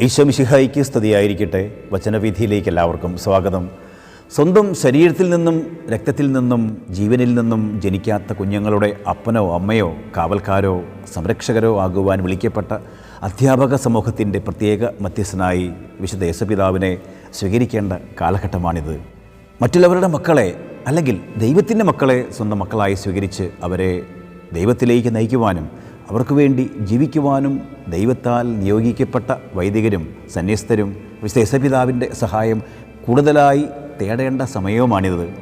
ഈശോമിശിഹായിക്ക് സ്തുതിയായിരിക്കട്ടെ. വചനവിധിയിലേക്ക് എല്ലാവർക്കും സ്വാഗതം. സ്വന്തം ശരീരത്തിൽ നിന്നും രക്തത്തിൽ നിന്നും ജീവനിൽ നിന്നും ജനിക്കാത്ത കുഞ്ഞുങ്ങളുടെ അപ്പനോ അമ്മയോ കാവൽക്കാരോ സംരക്ഷകരോ ആകുവാൻ വിളിക്കപ്പെട്ട അധ്യാപക സമൂഹത്തിന്റെ പ്രത്യേക മധ്യസ്ഥനായി വിശുദ്ധ യേശുപിതാവിനെ സ്വീകരിക്കേണ്ട കാലഘട്ടമാണിത്. മറ്റുള്ളവരുടെ മക്കളെ അല്ലെങ്കിൽ ദൈവത്തിന്റെ മക്കളെ സ്വന്തം മക്കളായി സ്വീകരിച്ച് അവരെ ദൈവത്തിലേക്ക് നയിക്കുവാനും അവർക്ക് വേണ്ടി ജീവിക്കുവാനും ദൈവത്താൽ നിയോഗിക്കപ്പെട്ട വൈദികരും സന്യസ്തരും വിശേഷപിതാവിന്റെ സഹായം കൂടുതലായി തേടേണ്ട സമയവുമാണിത്.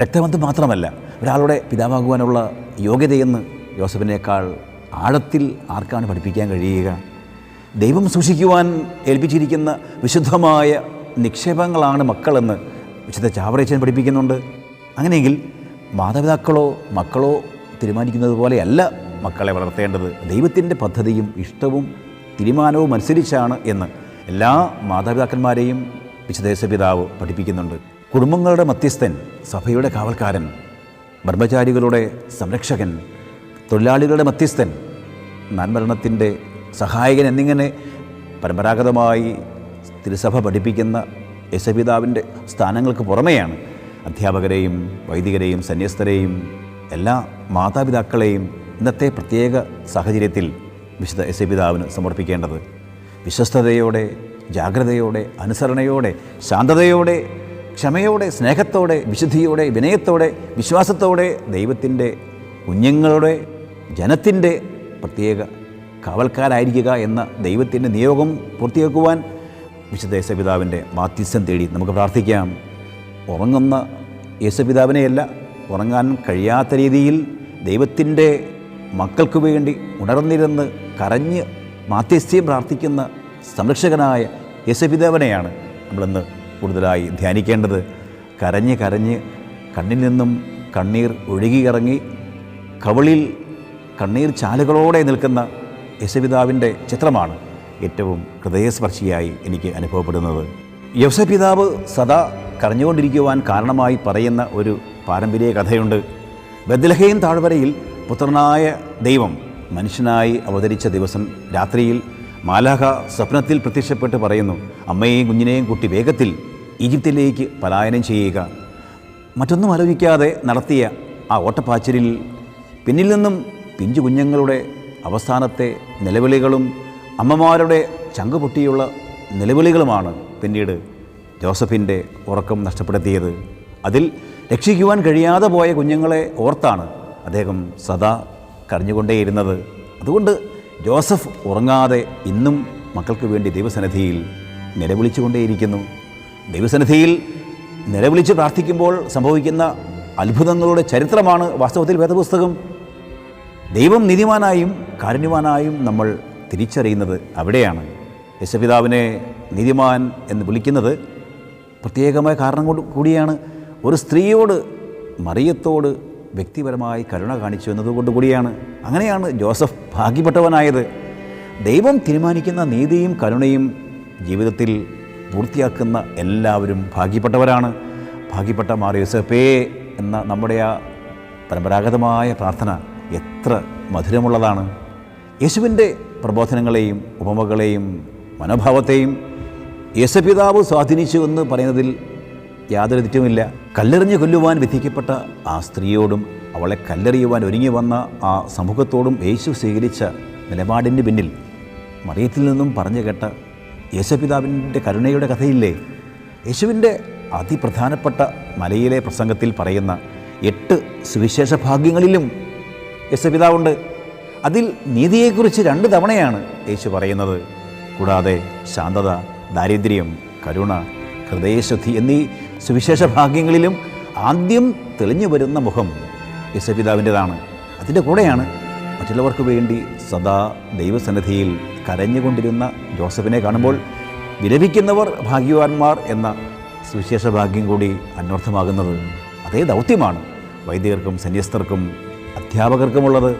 രക്തബന്ധം മാത്രമല്ല ഒരാളുടെ പിതാവാകുവാനുള്ള യോഗ്യതയെന്ന് യോസഫിനേക്കാൾ ആഴത്തിൽ ആർക്കാണ് പഠിപ്പിക്കാൻ കഴിയുക? ദൈവം സൂക്ഷിക്കുവാൻ ഏൽപ്പിച്ചിരിക്കുന്ന വിശുദ്ധമായ നിക്ഷേപങ്ങളാണ് മക്കളെന്ന് വിശുദ്ധ ചാവറേച്ചൻ പഠിപ്പിക്കുന്നുണ്ട്. അങ്ങനെയെങ്കിൽ മാതാപിതാക്കളോ മക്കളോ തീരുമാനിക്കുന്നത് പോലെയല്ല മക്കളെ വളർത്തേണ്ടത് ദൈവത്തിന്റെ പദ്ധതിയും ഇഷ്ടവും തീരുമാനവും അനുസരിച്ചാണ് എന്ന് എല്ലാ മാതാപിതാക്കന്മാരെയും വിശുദ്ധേശപിതാവ് പഠിപ്പിക്കുന്നുണ്ട്. കുടുംബങ്ങളുടെ മധ്യസ്ഥൻ സഭയുടെ കാവൽക്കാരൻ ബ്രഹ്മചാരികളുടെ സംരക്ഷകൻ തൊഴിലാളികളുടെ മധ്യസ്ഥൻ നന്മരണത്തിന്റെ സഹായകൻ എന്നിങ്ങനെ പരമ്പരാഗതമായി തിരുസഭ പഠിപ്പിക്കുന്ന യശപിതാവിന്റെ സ്ഥാനങ്ങൾക്ക് പുറമെയാണ് അധ്യാപകരെയും വൈദികരെയും സന്യസ്തരെയും എല്ലാ മാതാപിതാക്കളെയും ഇന്നത്തെ പ്രത്യേക സാഹചര്യത്തിൽ വിശുദ്ധ എസ് എ പിതാവിന് സമർപ്പിക്കേണ്ടത് വിശ്വസ്തയോടെ ജാഗ്രതയോടെ അനുസരണയോടെ ശാന്തതയോടെ ക്ഷമയോടെ സ്നേഹത്തോടെ വിശുദ്ധിയോടെ വിനയത്തോടെ വിശ്വാസത്തോടെ ദൈവത്തിന്റെ കുഞ്ഞുങ്ങളുടെ ജനത്തിന്റെ പ്രത്യേക കാവൽക്കാരായിരിക്കുക എന്ന ദൈവത്തിന്റെ നിയോഗം പൂർത്തിയാക്കുവാൻ വിശുദ്ധ യേശപിതാവിന്റെ മാധ്യസ്ഥം തേടി നമുക്ക് പ്രാർത്ഥിക്കാം. ഉറങ്ങുന്ന യേശപിതാവിനെയല്ല ഉറങ്ങാൻ കഴിയാത്ത രീതിയിൽ ദൈവത്തിന്റെ മക്കൾക്ക് വേണ്ടി ഉണർന്നിരുന്ന് കരഞ്ഞ് മാധ്യസ്ഥ്യം പ്രാർത്ഥിക്കുന്ന സംരക്ഷകനായ യശപിതാവനെയാണ് നമ്മളിന്ന് കൂടുതലായി ധ്യാനിക്കേണ്ടത്. കരഞ്ഞ് കരഞ്ഞ് കണ്ണിൽ നിന്നും കണ്ണീർ ഒഴുകിയിറങ്ങി കവളിൽ കണ്ണീർ ചാലുകളോടെ നിൽക്കുന്ന യശപിതാവിന്റെ ചിത്രമാണ് ഏറ്റവും ഹൃദയസ്പർശിയായി എനിക്ക് അനുഭവപ്പെടുന്നത്. യവസപിതാവ് സദാ കരഞ്ഞുകൊണ്ടിരിക്കുവാൻ കാരണമായി പറയുന്ന ഒരു പാരമ്പര്യ കഥയുണ്ട്. ബദ്ലഹയും താഴ്വരയിൽ പുത്രനായ ദൈവം മനുഷ്യനായി അവതരിച്ച ദിവസം രാത്രിയിൽ മാലാഹ സ്വപ്നത്തിൽ പ്രത്യക്ഷപ്പെട്ട് പറയുന്നു അമ്മയെയും കുഞ്ഞിനെയും കൂട്ടി വേഗത്തിൽ ഈജിപ്തിലേക്ക് പലായനം ചെയ്യുക. മറ്റൊന്നും ആലോചിക്കാതെ നടത്തിയ ആ ഓട്ടപ്പാച്ചിലിൽ പിന്നിൽ നിന്നും പിഞ്ചു കുഞ്ഞുങ്ങളുടെ അവസാനത്തെ നിലവിളികളും അമ്മമാരുടെ ചങ്കുപൊട്ടിയുള്ള നിലവിളികളുമാണ് പിന്നീട് ജോസഫിന്റെ ഉറക്കം നഷ്ടപ്പെടുത്തിയത്. അതിൽ രക്ഷിക്കുവാൻ കഴിയാതെ പോയ കുഞ്ഞുങ്ങളെ ഓർത്താണ് അദ്ദേഹം സദാ കരഞ്ഞുകൊണ്ടേയിരുന്നത്. അതുകൊണ്ട് ജോസഫ് ഉറങ്ങാതെ ഇന്നും മക്കൾക്ക് വേണ്ടി ദൈവസന്നിധിയിൽ നിലവിളിച്ചുകൊണ്ടേയിരിക്കുന്നു. ദൈവസന്നിധിയിൽ നിലവിളിച്ച് പ്രാർത്ഥിക്കുമ്പോൾ സംഭവിക്കുന്ന അത്ഭുതങ്ങളുടെ ചരിത്രമാണ് വാസ്തവത്തിൽ വേദപുസ്തകം. ദൈവം നീതിമാനായും കാരുണ്യവാനായും നമ്മൾ തിരിച്ചറിയുന്നത് അവിടെയാണ്. യശപിതാവിനെ നീതിമാൻ എന്ന് വിളിക്കുന്നത് പ്രത്യേകമായ കാരണം കൂടിയാണ്. ഒരു സ്ത്രീയോട് മറിയത്തോട് വ്യക്തിപരമായി കരുണ കാണിച്ചു എന്നതുകൊണ്ട് കൂടിയാണ്. അങ്ങനെയാണ് ജോസഫ് ഭാഗ്യപ്പെട്ടവനായത്. ദൈവം തീരുമാനിക്കുന്ന നീതിയും കരുണയും ജീവിതത്തിൽ പൂർത്തിയാക്കുന്ന എല്ലാവരും ഭാഗ്യപ്പെട്ടവരാണ്. ഭാഗ്യപ്പെട്ട മാർ യൂസഫേ എന്ന നമ്മുടെ ആ പരമ്പരാഗതമായ പ്രാർത്ഥന എത്ര മധുരമുള്ളതാണ്. യേശുവിന്റെ പ്രബോധനങ്ങളെയും ഉപമകളെയും മനോഭാവത്തെയും യേശപിതാവ് സ്വാധീനിച്ചു എന്ന് പറയുന്നതിൽ യാതൊരു തെറ്റുമില്ല. കല്ലെറിഞ്ഞ് കൊല്ലുവാൻ വിധിക്കപ്പെട്ട ആ സ്ത്രീയോടും അവളെ കല്ലെറിയുവാൻ ഒരുങ്ങി വന്ന ആ സമൂഹത്തോടും യേശു സ്വീകരിച്ച നിലപാടിന്റെ പിന്നിൽ മറിയത്തിൽ നിന്നും പറഞ്ഞു കേട്ട യേശുപിതാവിന്റെ കരുണയുടെ കഥയില്ലേ? യേശുവിന്റെ അതിപ്രധാനപ്പെട്ട മലയിലെ പ്രസംഗത്തിൽ പറയുന്ന എട്ട് സുവിശേഷ ഭാഗ്യങ്ങളിലും യേശുപിതാവുണ്ട്. അതിൽ നീതിയെക്കുറിച്ച് രണ്ട് തവണയാണ് യേശു പറയുന്നത്. കൂടാതെ ശാന്തത ദാരിദ്ര്യം കരുണ ഹൃദയശുദ്ധി എന്നീ സുവിശേഷ ഭാഗ്യങ്ങളിലും ആദ്യം തെളിഞ്ഞു വരുന്ന മുഖം യേശുപിതാവിന്റെതാണ്. അതിന്റെ കൂടെയാണ് മറ്റുള്ളവർക്ക് വേണ്ടി സദാ ദൈവസന്നിധിയിൽ കരഞ്ഞുകൊണ്ടിരുന്ന ജോസഫിനെ കാണുമ്പോൾ വിലപിക്കുന്നവർ ഭാഗ്യവാന്മാർ എന്ന സുവിശേഷ ഭാഗ്യം കൂടി അന്വർത്ഥമാകുന്നത് അതേ ദൗത്യമാണ് വൈദികർക്കും സന്യസ്തർക്കും അധ്യാപകർക്കുമുള്ളത്.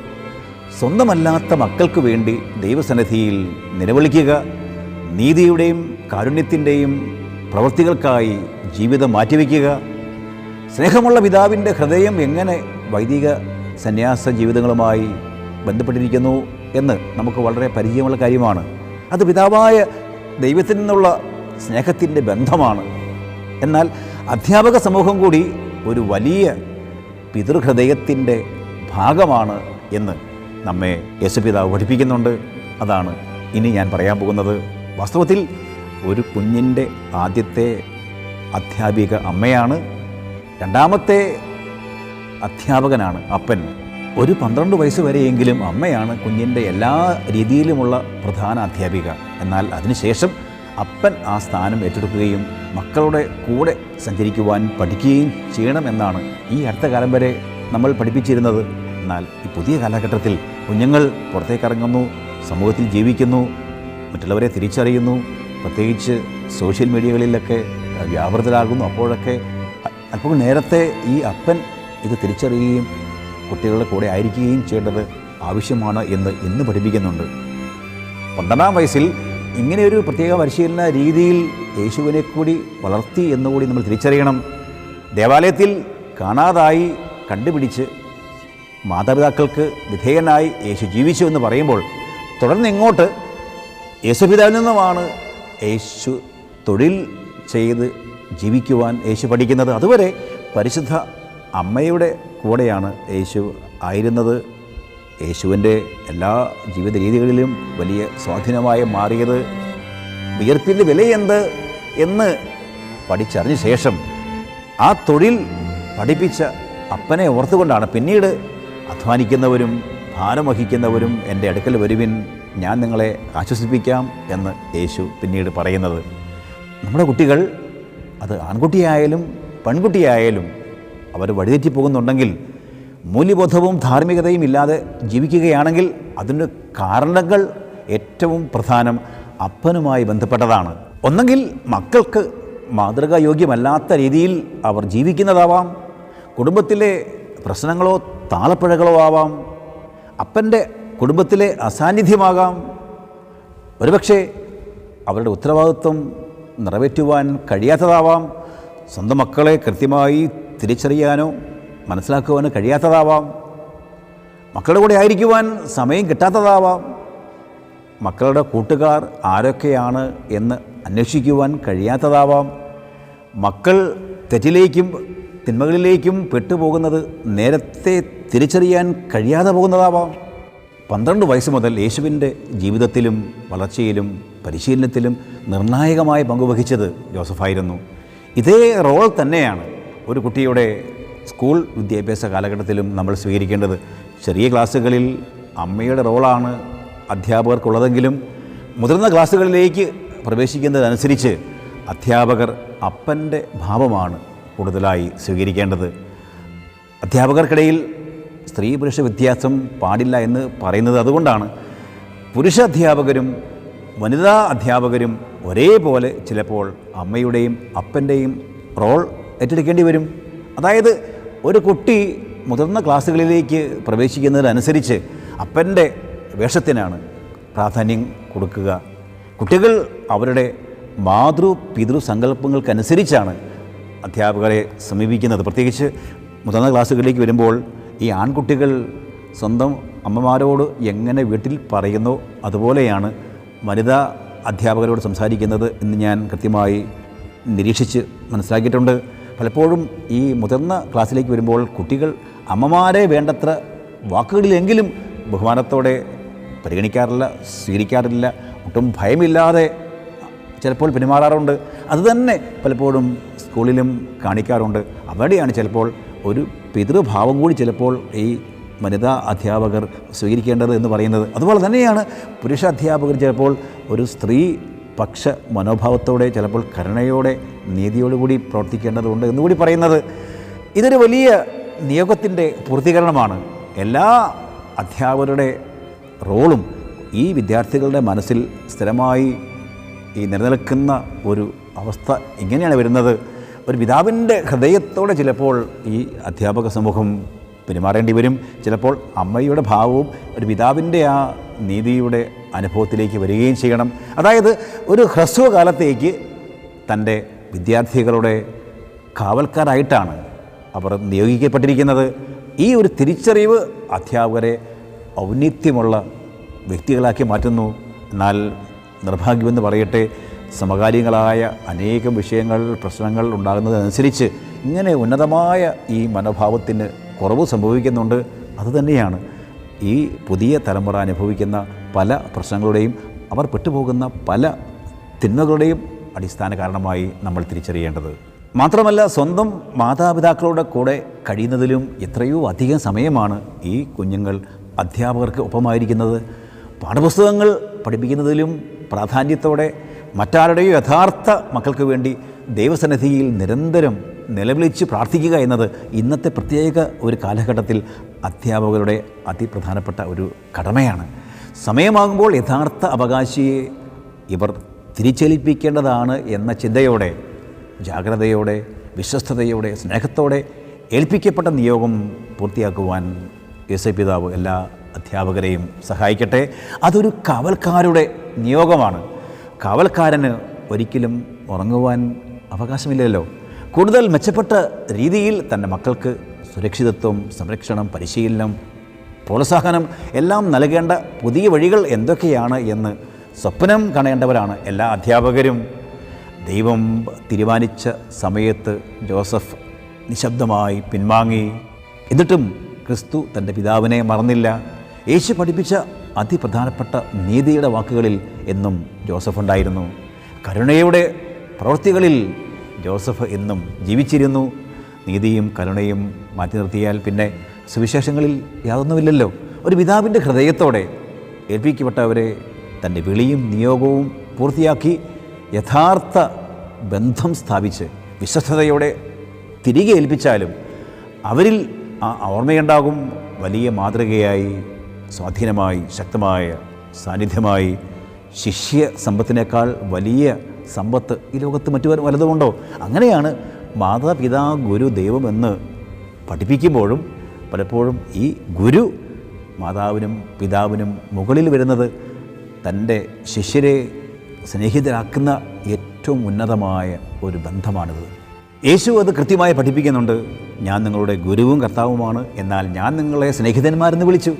സ്വന്തമല്ലാത്ത മക്കൾക്ക് വേണ്ടി ദൈവസന്നിധിയിൽ നിലവിളിക്കുക നീതിയുടെയും കാരുണ്യത്തിന്റെയും പ്രവൃത്തികൾക്കായി ജീവിതം മാറ്റിവെക്കുക. സ്നേഹമുള്ള പിതാവിന്റെ ഹൃദയം എങ്ങനെ വൈദിക സന്യാസ ജീവിതങ്ങളുമായി ബന്ധപ്പെട്ടിരിക്കുന്നു എന്ന് നമുക്ക് വളരെ പരിചയമുള്ള കാര്യമാണ്. അത് പിതാവായ ദൈവത്തിൽ നിന്നുള്ള സ്നേഹത്തിന്റെ ബന്ധമാണ്. എന്നാൽ അധ്യാപക സമൂഹം കൂടി ഒരു വലിയ പിതൃഹൃദയത്തിന്റെ ഭാഗമാണ് എന്ന് നമ്മെ യേശുപിതാവ് പഠിപ്പിക്കുന്നുണ്ട്. അതാണ് ഇനി ഞാൻ പറയാൻ പോകുന്നത്. വാസ്തവത്തിൽ ഒരു കുഞ്ഞിന്റെ ആദ്യത്തെ അധ്യാപിക അമ്മയാണ്. രണ്ടാമത്തെ അധ്യാപകനാണ് അപ്പൻ. ഒരു പന്ത്രണ്ട് വയസ്സ് വരെയെങ്കിലും അമ്മയാണ് കുഞ്ഞിന്റെ എല്ലാ രീതിയിലുമുള്ള പ്രധാന അധ്യാപിക. എന്നാൽ അതിനുശേഷം അപ്പൻ ആ സ്ഥാനം ഏറ്റെടുക്കുകയും മക്കളുടെ കൂടെ സഞ്ചരിക്കുവാൻ പഠിക്കുകയും ചെയ്യണമെന്നാണ് ഈ അടുത്ത കാലം വരെ നമ്മൾ പഠിപ്പിച്ചിരുന്നത്. എന്നാൽ ഈ പുതിയ കാലഘട്ടത്തിൽ കുഞ്ഞുങ്ങൾ പുറത്തേക്കിറങ്ങുന്നു സമൂഹത്തിൽ ജീവിക്കുന്നു മറ്റുള്ളവരെ തിരിച്ചറിയുന്നു പ്രത്യേകിച്ച് സോഷ്യൽ മീഡിയകളിലൊക്കെ വ്യാപൃതരാകുന്നു. അപ്പോഴൊക്കെ അപ്പോൾ നേരത്തെ ഈ അപ്പൻ ഇത് തിരിച്ചറിയുകയും കുട്ടികളുടെ കൂടെ ആയിരിക്കുകയും ചെയ്യേണ്ടത് ആവശ്യമാണ് എന്ന് ഇന്ന് പഠിപ്പിക്കുന്നുണ്ട്. പന്ത്രണ്ടാം വയസ്സിൽ ഇങ്ങനെയൊരു പ്രത്യേക പരിശീലന രീതിയിൽ യേശുവിനെ കൂടി വളർത്തി എന്നുകൂടി നമ്മൾ തിരിച്ചറിയണം. ദേവാലയത്തിൽ കാണാതായി കണ്ടുപിടിച്ച് മാതാപിതാക്കൾക്ക് വിധേയനായി യേശു ജീവിച്ചു എന്ന് പറയുമ്പോൾ തുടർന്ന് ഇങ്ങോട്ട് യേശുപിതാവിൽ നിന്നുമാണ് യേശു തൊഴിൽ ചെയ്ത് ജീവിക്കുവാൻ യേശു പഠിക്കുന്നത്. അതുവരെ പരിശുദ്ധ അമ്മയുടെ കൂടെയാണ് യേശു ആയിരുന്നത്. യേശുവിന്റെ എല്ലാ ജീവിത രീതികളിലും വലിയ സ്വാധീനമായി മാറിയത്. വിയർപ്പിന്റെ വിലയെന്ത് എന്ന് പഠിച്ചറിഞ്ഞ ശേഷം ആ തൊഴിൽ പഠിപ്പിച്ച അപ്പനെ ഓർത്തുകൊണ്ടാണ് പിന്നീട് അധ്വാനിക്കുന്നവരും ഭാരം വഹിക്കുന്നവരും എന്റെ അടുക്കൽ വരുവിൻ. ഞാൻ നിങ്ങളെ ആശ്വസിപ്പിക്കാം എന്ന് യേശു പിന്നീട് പറയുന്നത്. നമ്മുടെ കുട്ടികൾ അത് ആൺകുട്ടിയായാലും പെൺകുട്ടിയായാലും അവർ വഴിതെറ്റി പോകുന്നുണ്ടെങ്കിൽ മൂല്യബോധവും ധാർമ്മികതയും ഇല്ലാതെ ജീവിക്കുകയാണെങ്കിൽ അതിന് കാരണങ്ങൾ ഏറ്റവും പ്രധാനം അപ്പനുമായി ബന്ധപ്പെട്ടതാണ്. ഒന്നെങ്കിൽ മക്കൾക്ക് മാതൃകായോഗ്യമല്ലാത്ത രീതിയിൽ അവർ ജീവിക്കുന്നതാവാം. കുടുംബത്തിലെ പ്രശ്നങ്ങളോ താളപ്പിഴകളോ ആവാം. അപ്പന്റെ കുടുംബത്തിലെ അസാന്നിധ്യമാകാം. ഒരുപക്ഷെ അവരുടെ ഉത്തരവാദിത്വം നിറവേറ്റുവാൻ കഴിയാത്തതാവാം. സ്വന്തം മക്കളെ കൃത്യമായി തിരിച്ചറിയാനോ മനസ്സിലാക്കുവാനോ കഴിയാത്തതാവാം. മക്കളുടെ കൂടെ ആയിരിക്കുവാൻ സമയം കിട്ടാത്തതാവാം. മക്കളുടെ കൂട്ടുകാർ ആരൊക്കെയാണ് എന്ന് അന്വേഷിക്കുവാൻ കഴിയാത്തതാവാം. മക്കൾ തെറ്റിലേക്കും തിന്മകളിലേക്കും പെട്ടുപോകുന്നത് നേരത്തെ തിരിച്ചറിയാൻ കഴിയാതെ പോകുന്നതാവാം. പന്ത്രണ്ട് വയസ്സ് മുതൽ യേശുവിന്റെ ജീവിതത്തിലും വളർച്ചയിലും പരിശീലനത്തിലും നിർണായകമായി പങ്കുവഹിച്ചത് ജോസഫായിരുന്നു. ഇതേ റോൾ തന്നെയാണ് ഒരു കുട്ടിയുടെ സ്കൂൾ വിദ്യാഭ്യാസ കാലഘട്ടത്തിലും നമ്മൾ സ്വീകരിക്കേണ്ടത്. ചെറിയ ക്ലാസ്സുകളിൽ അമ്മയുടെ റോളാണ് അധ്യാപകർക്കുള്ളതെങ്കിലും മുതിർന്ന ക്ലാസ്സുകളിലേക്ക് പ്രവേശിക്കുന്നതനുസരിച്ച് അധ്യാപകർ അപ്പന്റെ ഭാവമാണ് കൂടുതലായി സ്വീകരിക്കേണ്ടത്. അധ്യാപകർക്കിടയിൽ സ്ത്രീ പുരുഷ വ്യത്യാസം പാടില്ല എന്ന് പറയുന്നത് അതുകൊണ്ടാണ്. പുരുഷ അധ്യാപകരും വനിതാ അധ്യാപകരും ഒരേപോലെ ചിലപ്പോൾ അമ്മയുടെയും അപ്പന്റെയും റോൾ ഏറ്റെടുക്കേണ്ടി വരും. അതായത് ഒരു കുട്ടി മുതിർന്ന ക്ലാസ്സുകളിലേക്ക് പ്രവേശിക്കുന്നതിനനുസരിച്ച് അപ്പന്റെ വേഷത്തിനാണ് പ്രാധാന്യം കൊടുക്കുക. കുട്ടികൾ അവരുടെ മാതൃ പിതൃ സങ്കല്പങ്ങൾക്കനുസരിച്ചാണ് അധ്യാപകരെ സമീപിക്കുന്നത്. പ്രത്യേകിച്ച് മുതിർന്ന ക്ലാസ്സുകളിലേക്ക് വരുമ്പോൾ ഈ ആൺകുട്ടികൾ സ്വന്തം അമ്മമാരോട് എങ്ങനെ വീട്ടിൽ പറയുന്നോ അതുപോലെയാണ് വനിതാ അധ്യാപകരോട് സംസാരിക്കുന്നത് എന്ന് ഞാൻ കൃത്യമായി നിരീക്ഷിച്ച് മനസ്സിലാക്കിയിട്ടുണ്ട്. പലപ്പോഴും ഈ മുതിർന്ന ക്ലാസ്സിലേക്ക് വരുമ്പോൾ കുട്ടികൾ അമ്മമാരെ വേണ്ടത്ര വാക്കുകളിലെങ്കിലും ബഹുമാനത്തോടെ പരിഗണിക്കാറില്ല സ്വീകരിക്കാറില്ല ഒട്ടും ഭയമില്ലാതെ ചിലപ്പോൾ പെരുമാറാറുണ്ട്. അതുതന്നെ പലപ്പോഴും സ്കൂളിലും കാണിക്കാറുണ്ട്. അവിടെയാണ് ചിലപ്പോൾ ഒരു പിതൃഭാവം കൂടി ചിലപ്പോൾ ഈ വനിതാ അധ്യാപകർ സ്വീകരിക്കേണ്ടത് എന്ന് പറയുന്നത്. അതുപോലെ തന്നെയാണ് പുരുഷ അധ്യാപകർ ചിലപ്പോൾ ഒരു സ്ത്രീ പക്ഷ മനോഭാവത്തോടെ ചിലപ്പോൾ കരുണയോടെ നീതിയോടുകൂടി പ്രവർത്തിക്കേണ്ടതുണ്ട് എന്നുകൂടി പറയുന്നത്. ഇതൊരു വലിയ നിയോഗത്തിന്റെ പൂർത്തീകരണമാണ്. എല്ലാ അധ്യാപകരുടെ റോളും ഈ വിദ്യാർത്ഥികളുടെ മനസ്സിൽ സ്ഥിരമായി ഈ നിലനിൽക്കുന്ന ഒരു അവസ്ഥ ഇങ്ങനെയാണ് വരുന്നത്. ഒരു പിതാവിന്റെ ഹൃദയത്തോടെ ചിലപ്പോൾ ഈ അധ്യാപക സമൂഹം പെരുമാറേണ്ടി വരും. ചിലപ്പോൾ അമ്മയുടെ ഭാവവും ഒരു പിതാവിന്റെ ആ നീതിയുടെ അനുഭവത്തിലേക്ക് വരികയും ചെയ്യണം. അതായത് ഒരു ഹ്രസ്വകാലത്തേക്ക് തന്റെ വിദ്യാർത്ഥികളുടെ കാവൽക്കാരായിട്ടാണ് അവർ നിയോഗിക്കപ്പെട്ടിരിക്കുന്നത്. ഈ ഒരു തിരിച്ചറിവ് അധ്യാപകരെ ഔന്നിത്യമുള്ള വ്യക്തികളാക്കി മാറ്റുന്നു. എന്നാൽ നിർഭാഗ്യമെന്ന് പറയട്ടെ സമകാലീനങ്ങളായ അനേകം വിഷയങ്ങൾ പ്രശ്നങ്ങൾ ഉണ്ടാകുന്നതനുസരിച്ച് ഇങ്ങനെ ഉന്നതമായ ഈ മനോഭാവത്തിന് കുറവ് സംഭവിക്കുന്നുണ്ട്. അതുതന്നെയാണ് ഈ പുതിയ തലമുറ അനുഭവിക്കുന്ന പല പ്രശ്നങ്ങളുടെയും അവർ പെട്ടുപോകുന്ന പല തിന്മകളുടെയും അടിസ്ഥാന കാരണമായി നമ്മൾ തിരിച്ചറിയേണ്ടത്. മാത്രമല്ല സ്വന്തം മാതാപിതാക്കളുടെ കൂടെ കഴിയുന്നതിലും എത്രയോ അധികം സമയമാണ് ഈ കുഞ്ഞുങ്ങൾ അധ്യാപകർക്ക് ഒപ്പമായിരിക്കുന്നത്. പാഠപുസ്തകങ്ങൾ പഠിപ്പിക്കുന്നതിലും പ്രാധാന്യത്തോടെ മറ്റാരുടെയോ യഥാർത്ഥ മക്കൾക്ക് വേണ്ടി ദൈവസന്നിധിയിൽ നിരന്തരം നിലവിളിച്ച് പ്രാർത്ഥിക്കുക എന്നത് ഇന്നത്തെ പ്രത്യേക ഒരു കാലഘട്ടത്തിൽ അധ്യാപകരുടെ അതിപ്രധാനപ്പെട്ട ഒരു കടമയാണ്. സമയമാകുമ്പോൾ യഥാർത്ഥ അവകാശിയെ ഇവർ തിരിച്ചേൽപ്പിക്കേണ്ടതാണ് എന്ന ചിന്തയോടെ ജാഗ്രതയോടെ വിശ്വസ്തയോടെ സ്നേഹത്തോടെ ഏൽപ്പിക്കപ്പെട്ട നിയോഗം പൂർത്തിയാക്കുവാൻ എസ് ഐ പിതാവ് എല്ലാ അധ്യാപകരെയും സഹായിക്കട്ടെ. അതൊരു കാവൽക്കാരുടെ നിയോഗമാണ്. കാവൽക്കാരന് ഒരിക്കലും ഉറങ്ങുവാൻ അവകാശമില്ലല്ലോ. കൂടുതൽ മെച്ചപ്പെട്ട രീതിയിൽ തന്റെ മക്കൾക്ക് സുരക്ഷിതത്വം സംരക്ഷണം പരിശീലനം പ്രോത്സാഹനം എല്ലാം നൽകേണ്ട പുതിയ വഴികൾ എന്തൊക്കെയാണ് എന്ന് സ്വപ്നം കാണേണ്ടവരാണ് എല്ലാ അധ്യാപകരും. ദൈവം തീരുമാനിച്ച സമയത്ത് ജോസഫ് നിശബ്ദമായി പിൻവാങ്ങി. എന്നിട്ടും ക്രിസ്തു തന്റെ പിതാവിനെ മറന്നില്ല. യേശു പഠിപ്പിച്ച അതിപ്രധാനപ്പെട്ട നീതിയുടെ വാക്കുകളിൽ എന്നും ജോസഫ് ഉണ്ടായിരുന്നു. കരുണയുടെ പ്രവൃത്തികളിൽ ജോസഫ് എന്നും ജീവിച്ചിരുന്നു. നീതിയും കരുണയും മാറ്റി നിർത്തിയാൽ പിന്നെ സുവിശേഷങ്ങളിൽ യാതൊന്നുമില്ലല്ലോ. ഒരു പിതാവിന്റെ ഹൃദയത്തോടെ ഏൽപ്പിക്കപ്പെട്ടവരെ തന്റെ വിളിയും നിയോഗവും പൂർത്തിയാക്കി യഥാർത്ഥ ബന്ധം സ്ഥാപിച്ച് വിശ്വസ്തയോടെ തിരികെ ഏൽപ്പിച്ചാലും അവരിൽ ആ ഓർമ്മയുണ്ടാകും വലിയ മാതൃകയായി സ്വാധീനമായി ശക്തമായ സാന്നിധ്യമായി ശിഷ്യ സമ്പത്തിനേക്കാൾ വലിയ സമ്പത്ത് ഈ ലോകത്ത് മറ്റു വലതുമുണ്ടോ അങ്ങനെയാണ് മാതാപിതാ ഗുരു ദൈവമെന്ന് പഠിപ്പിക്കുമ്പോഴും പലപ്പോഴും ഈ ഗുരു മാതാവിനും പിതാവിനും മുകളിൽ വരുന്നത് തന്റെ ശിഷ്യരെ സ്നേഹിതരാക്കുന്ന ഏറ്റവും ഉന്നതമായ ഒരു ബന്ധമാണിത്. യേശു അത് കൃത്യമായി പഠിപ്പിക്കുന്നുണ്ട് ഞാൻ നിങ്ങളുടെ ഗുരുവും കർത്താവുമാണ് എന്നാൽ ഞാൻ നിങ്ങളെ സ്നേഹിതന്മാരെന്ന് വിളിച്ചു.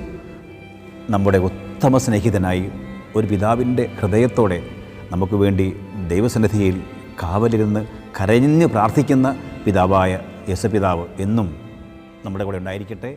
നമ്മുടെ ഉത്തമ സ്നേഹിതനായി ഒരു പിതാവിന്റെ ഹൃദയത്തോടെ നമുക്ക് വേണ്ടി ദൈവസന്നിധിയിൽ കാവലിരുന്ന് കരഞ്ഞ് പ്രാർത്ഥിക്കുന്ന പിതാവായ യേശുപിതാവ് എന്നും നമ്മുടെ കൂടെ ഉണ്ടായിരിക്കട്ടെ.